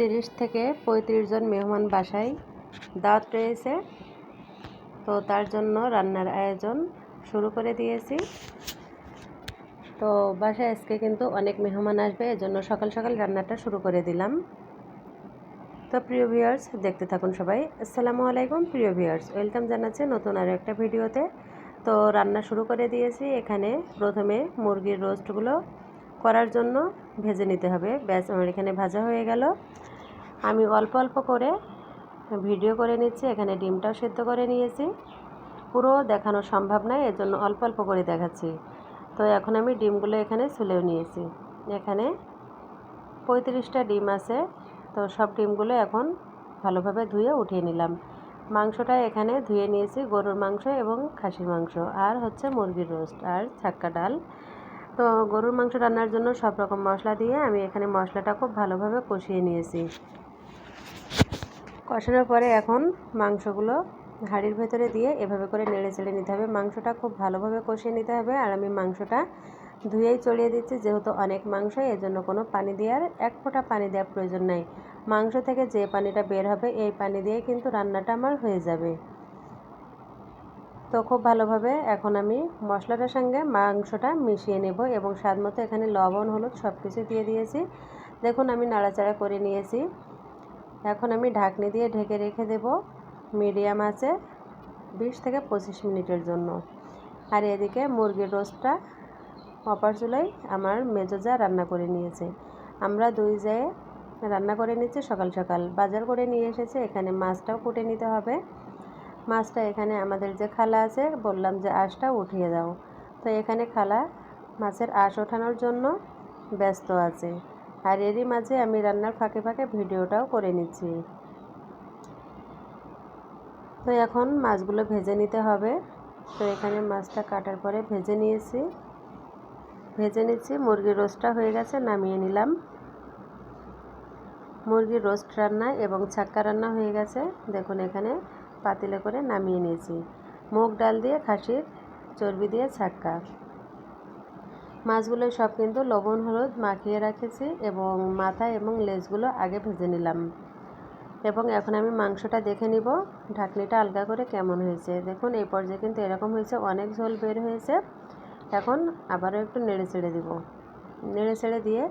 তিরিশ থেকে পঁয়ত্রিশ জন মেহমান বাসায় দাওয়াত রয়েছে তো তার জন্য রান্নার আয়োজন শুরু করে দিয়েছি। তো বাসায় আজকে কিন্তু অনেক মেহমান আসবে, এজন্য সকাল সকাল রান্নাটা শুরু করে দিলাম। তো প্রিয় ভিউয়ার্স, দেখতে থাকুন সবাই। আসসালামু আলাইকুম প্রিয় ভিউয়ার্স, ওয়েলকাম জানাচ্ছি নতুন আরও একটা ভিডিওতে। তো রান্না শুরু করে দিয়েছি। এখানে প্রথমে মুরগির রোস্টগুলো করার জন্য ভেজে নিতে হবে। ব্যাস, আমার এখানে ভাজা হয়ে গেল। আমি অল্প অল্প করে ভিডিও করে নিচ্ছি, এখানে ডিমটাও সেদ্ধ করে নিয়েছি। পুরো দেখানো সম্ভব নয় এর জন্য অল্প অল্প করে দেখাচ্ছি। তো এখন আমি ডিমগুলো এখানে ছুলেও নিয়েছি। এখানে পঁয়ত্রিশটা ডিম আছে, তো সব ডিমগুলো এখন ভালোভাবে ধুয়ে উঠিয়ে নিলাম। মাংসটা এখানে ধুয়ে নিয়েছি, গরুর মাংস এবং খাসির মাংস, আর হচ্ছে মুরগির রোস্ট আর ছাক্কা ডাল। তো গরুর মাংস রান্নার জন্য সব রকম মশলা দিয়ে আমি এখানে মশলাটা খুব ভালোভাবে কষিয়ে নিয়েছি। কষানোর পরে এখন মাংসগুলো হাঁড়ির ভেতরে দিয়ে এভাবে করে নেড়ে চেড়ে নিতে হবে। মাংসটা খুব ভালোভাবে কষিয়ে নিতে হবে আর আমি মাংসটা ধুয়েই চড়িয়ে দিচ্ছি। যেহেতু অনেক মাংস এর জন্য কোনো পানি দেওয়ার, এক ফোঁটা পানি দেওয়ার প্রয়োজন নাই। মাংস থেকে যে পানিটা বের হবে, এই পানি দিয়ে কিন্তু রান্নাটা আমার হয়ে যাবে। তো খুব ভালোভাবে এখন আমি মশলাটার সঙ্গে মাংসটা মিশিয়ে নেব এবং স্বাদ মতো এখানে লবণ, হলুদ সব কিছু দিয়ে দিয়েছি। দেখুন, আমি নাড়াচাড়া করে নিয়েছি। এখন আমি ঢাকনি দিয়ে ঢেকে রেখে দেব মিডিয়াম আছে বিশ থেকে পঁচিশ মিনিটের জন্য। আর এদিকে মুরগির রোস্টটা অপার চুলাই আমার মেজোজা রান্না করে নিয়েছে। আমরা দুই জায়ে রান্না করে নিচ্ছি সকাল সকাল। বাজার করে নিয়ে এসেছে, এখানে মাছটাও কুটে নিতে হবে। মাছটা এখানে আমাদের যে খালা আছে, বললাম যে আঁশটা উঠিয়ে দাও। তো এখানে খালা মাছের আঁশ ওঠানোর জন্য ব্যস্ত আছে। আর এরই মাঝে আমি রান্নার ফাঁকে ফাঁকে ভিডিওটাও করে নিচ্ছি। তো এখন মাছগুলো ভেজে নিতে হবে। তো এখানে মাছটা কাটার পরে ভেজে নিয়েছি। ভেজে নিচ্ছি, মুরগির রোস্টটা হয়ে গেছে, নামিয়ে নিলাম। মুরগির রোস্ট রান্না এবং ছাক্কা রান্না হয়ে গেছে। দেখুন এখানে পাতিলে করে নামিয়ে নিয়েছি। মুগ ডাল দিয়ে খাসির চর্বি দিয়ে ছাক্কা। মাছগুলো সব কিন্তু লবণ, হলুদ মাখিয়ে রেখেছি এবং মাথা এবং লেজগুলো আগে ভেজে নিলাম। এবং এখন আমি মাংসটা দেখে নিব ঢাকনিটা আলগা করে কেমন হয়েছে। দেখুন, এই পর্যায়ে কিন্তু এরকম হয়েছে, অনেক ঝোল বের হয়েছে। এখন আবারও একটু নেড়ে ছেড়ে দিব। নেড়ে ছেড়ে দিয়ে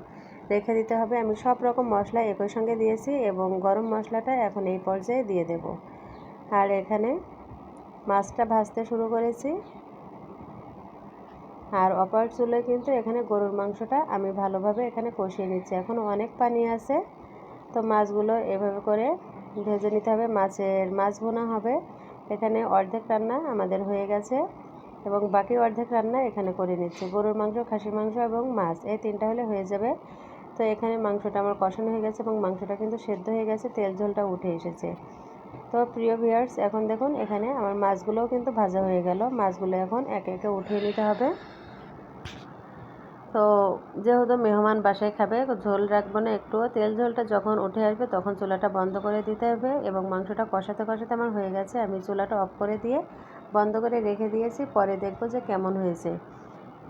রেখে দিতে হবে। আমি সব রকম মশলা একই সঙ্গে দিয়েছি এবং গরম মশলাটা এখন এই পর্যায়ে দিয়ে দেব। আর এখানে মাছটা ভাজতে শুরু করেছি। আর অপার চুলে কিন্তু এখানে গরুর মাংসটা আমি ভালোভাবে এখানে কষিয়ে নিচ্ছি। এখন অনেক পানি আছে, তো মাছগুলো এভাবে করে ভেজে নিতে হবে। মাছের মাছ বোনা হবে। এখানে অর্ধেক রান্না আমাদের হয়ে গেছে এবং বাকি অর্ধেক রান্না এখানে করে নিচ্ছি। গরুর মাংস, খাসির মাংস এবং মাছ, এই তিনটা হলে হয়ে যাবে। তো এখানে মাংসটা আমার কষানো হয়ে গেছে এবং মাংসটা কিন্তু সেদ্ধ হয়ে গেছে, তেল ঝোলটা উঠে এসেছে। তো প্রিয় ভিউয়ার্স, এখন দেখুন এখানে আমার মাছগুলোও কিন্তু ভাজা হয়ে গেল। মাছগুলো এখন একে একে উঠিয়ে নিতে হবে। তো যেহেতু মেহমান বাসায় খাবে ঝোল রাখব না একটুও। তেল ঝোলটা যখন উঠে আসবে তখন চুলাটা বন্ধ করে দিতে হবে এবং মাংসটা কষাতে কষাতে আমার হয়ে গেছে। আমি চুলাটা অফ করে দিয়ে বন্ধ করে রেখে দিয়েছি, পরে দেখব যে কেমন হয়েছে।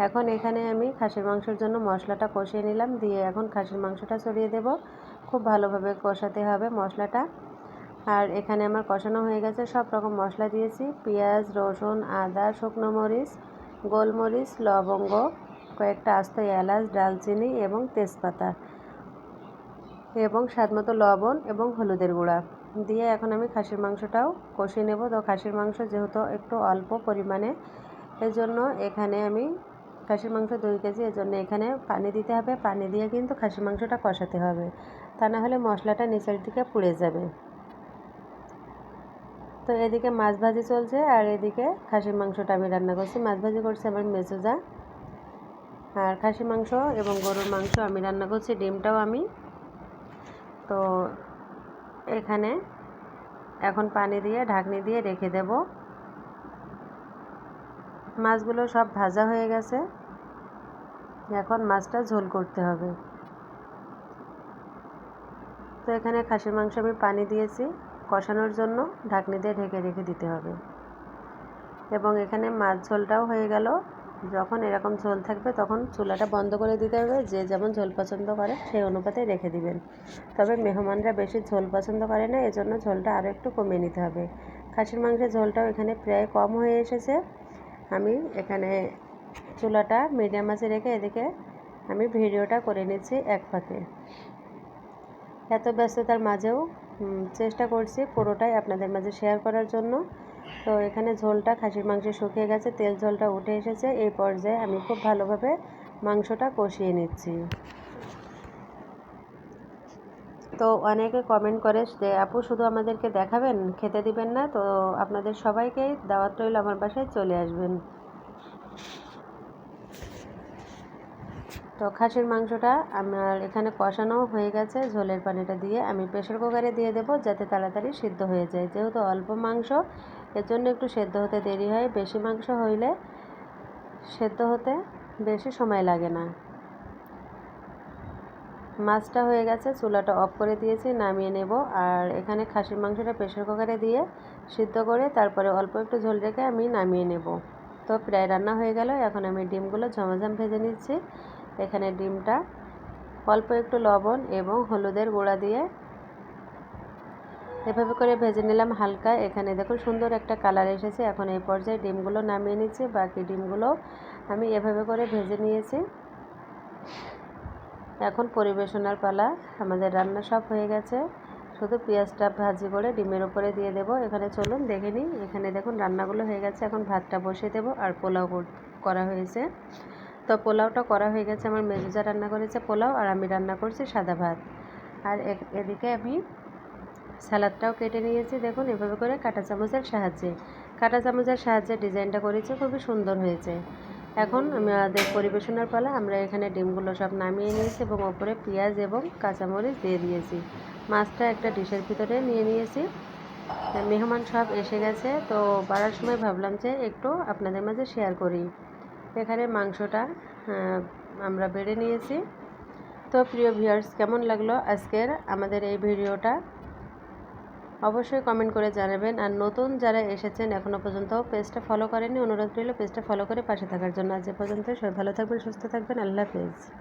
এখন এখানে আমি খাসির মাংসের জন্য মশলাটা কষিয়ে নিলাম, দিয়ে এখন খাসির মাংসটা ছড়িয়ে দেব। খুব ভালোভাবে কষাতে হবে মশলাটা। আর এখানে আমার কষানো হয়ে গেছে, সব রকম মশলা দিয়েছি। পেঁয়াজ, রসুন, আদা, শুকনো মরিচ, গোলমরিচ, লবঙ্গ কয়েকটা আস্ত এলাচ, ডালচিনি এবং তেজপাতা এবং স্বাদমতো লবণ এবং হলুদের গুঁড়া। দিয়ে এখন আমি খাসির মাংসটাও কষিয়ে নেব। তো খাসির মাংস যেহেতু একটু অল্প পরিমাণে, এজন্য এখানে আমি খাসির মাংস দুই কেজি, এজন্য এখানে পানি দিতে হবে। পানি দিয়ে কিন্তু খাসির মাংসটা কষাতে হবে। তা না হলে মশলাটা নিচের দিকে পুড়ে যাবে। তো এদিকে মাছ ভাজি চলছে, আর এদিকে খাসির মাংসটা আমি রান্না করছি। মাছ ভাজি করছে আমার মেজোজা। আর খাসি মাংস এবং গরুর মাংস আমি রান্না করছি, ডিমটাও আমি। তো এখানে এখন পানি দিয়ে, ঢাকনি দিয়ে রেখে দেব। মাছগুলো সব ভাজা হয়ে গেছে। এখন মাছটা ঝোল করতে হবে। তো এখানে খাসির মাংস আমি পানি দিয়েছি কষানোর জন্য, ঢাকনি দিয়ে ঢেকে রেখে দিতে হবে। এবং এখানে মাছ ঝোলটাও হয়ে গেল। যখন এরকম ঝোল থাকবে তখন চুলাটা বন্ধ করে দিতে হবে। যে যেমন ঝোল পছন্দ করে সেই অনুপাতে রেখে দিবেন। তবে মেহমানরা বেশি ঝোল পছন্দ করে না, এজন্য ঝোলটা আরও একটু কমিয়ে নিতে হবে। খাসির মাংসের ঝোলটাও এখানে প্রায় কম হয়ে এসেছে। আমি এখানে চুলাটা মিডিয়াম আঁচে রেখে এদিকে আমি ভিডিওটা করে নিচ্ছি এক ফাঁকে। এত ব্যস্ততার মাঝেও চেষ্টা করছি পুরোটাই আপনাদের মাঝে শেয়ার করার জন্য। তো এখানে ঝোলটা খাসির মাংস শুকিয়ে গেছে, তেল ঝোলটা উঠে এসেছে। এই পর্যায়ে আমি খুব ভালোভাবে মাংসটা কষিয়ে নিচ্ছি। তো অনেকে কমেন্ট করে যে, আপু, শুধু আমাদেরকে দেখাবেন? খেতে দিবেন না? তো আপনাদের সবাইকেই দাওয়াত রইল আমার বাসায়, চলে আসবেন। তো খাসির মাংসটা আমার এখানে কষানো হয়ে গেছে। ঝোলের পানিটা দিয়ে আমি প্রেশার কুকারে দিয়ে দেবো যাতে তাড়াতাড়ি সিদ্ধ হয়ে যায়। যেহেতু অল্প মাংস এর জন্য একটু সেদ্ধ হতে দেরি হয়। বেশি মাংস হইলে সেদ্ধ হতে বেশি সময় লাগে না। মাছটা হয়ে গেছে, চুলাটা অফ করে দিয়েছি, নামিয়ে নেব। আর এখানে খাসির মাংসটা প্রেশার কুকারে দিয়ে সিদ্ধ করে তারপরে অল্প একটু ঝোল রেখে আমি নামিয়ে নেব। তো প্রায় রান্না হয়ে গেল, এখন আমি ডিমগুলো ঝমাঝম ভেজে নিচ্ছি। এখানে ডিমটা অল্প একটু লবণ এবং হলুদের গুঁড়া দিয়ে এভাবে করে ভেজে নিলাম হালকা। এখানে দেখুন সুন্দর একটা কালার এসেছে। এখন এই পর্যায়ে ডিমগুলো নামিয়ে নিচ্ছি। বাকি ডিমগুলো আমি এভাবে করে ভেজে নিয়েছি। এখন পরিবেশনার পালা। আমাদের রান্না সব হয়ে গেছে। শুধু পেঁয়াজটা ভাজি করে ডিমের ওপরে দিয়ে দেব। এখানে চলুন দেখে নিই। এখানে দেখুন রান্নাগুলো হয়ে গেছে। এখন ভাতটা বসিয়ে দেব। আর পোলাও করা হয়েছে। তো পোলাওটা করা হয়ে গেছে। আমার মেজুজা রান্না করেছে পোলাও। আর আমি রান্না করছি সাদা ভাত। আর এদিকে আমি স্যালাদটাও কেটে নিয়েছি, দেখুন এভাবে করে কাঁটা চামচের সাহায্যে। কাঁটা চামচের সাহায্যে ডিজাইনটা করেছি, খুবই সুন্দর হয়েছে। এখন আমাদের পরিবেশনের পালা, আমরা এখানে ডিমগুলো সব নামিয়ে নিয়েছি এবং ওপরে পেঁয়াজ এবং কাঁচামরিচ দিয়ে দিয়েছি। মাছটা একটা ডিশের ভিতরে নিয়ে নিয়েছি। মেহমান সব এসে গেছে, তো বাড়ার সময় ভাবলাম যে একটু আপনাদের মাঝে শেয়ার করি। এখানে মাংসটা আমরা বেড়ে নিয়েছি। তো প্রিয় ভিউয়ার্স, কেমন লাগল আজকের আমাদের এই ভিডিওটা? অবশ্যই কমেন্ট করে জানাবেন। আর নতুন যারা এসেছেন এখনও পর্যন্ত পেজটা ফলো করেননি, অনুরোধ রইল পেজটা ফলো করে পাশে থাকার জন্য। আজ পর্যন্ত সবাই ভালো থাকবেন, সুস্থ থাকবেন। আল্লাহ হাফেজ।